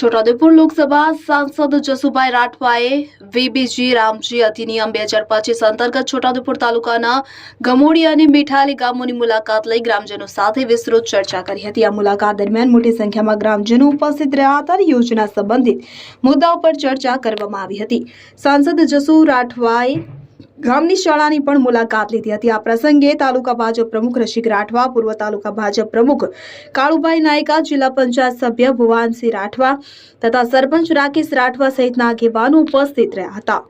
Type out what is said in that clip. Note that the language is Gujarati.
છોટાઉદેપુર લોકસભા સાંસદ જસુભાઈ રાઠવાએ વીબીજી રામજી અધિનિયમ બે હજાર પચીસ અંતર્ગત છોટાઉદેપુર તાલુકાના ગમોડી અને મીઠાલી ગામોની મુલાકાત લઈ ગ્રામજનો સાથે વિસ્તૃત ચર્ચા કરી હતી. આ મુલાકાત દરમિયાન મોટી સંખ્યામાં ગ્રામજનો ઉપસ્થિત રહ્યા હતા યોજના સંબંધિત મુદ્દાઓ પર ચર્ચા કરવામાં આવી હતી. સાંસદ જસુ રાઠવાએ ગામની શાળાની પણ મુલાકાત લીધી હતી. આ પ્રસંગે તાલુકા ભાજપ પ્રમુખ રસિક રાઠવા, પૂર્વ તાલુકા ભાજપ પ્રમુખ કાળુભાઈ નાયકા, જિલ્લા પંચાયત સભ્ય ભુવાનસિંહ રાઠવા તથા સરપંચ રાકેશ રાઠવા સહિતના આગેવાનો ઉપસ્થિત રહ્યા હતા.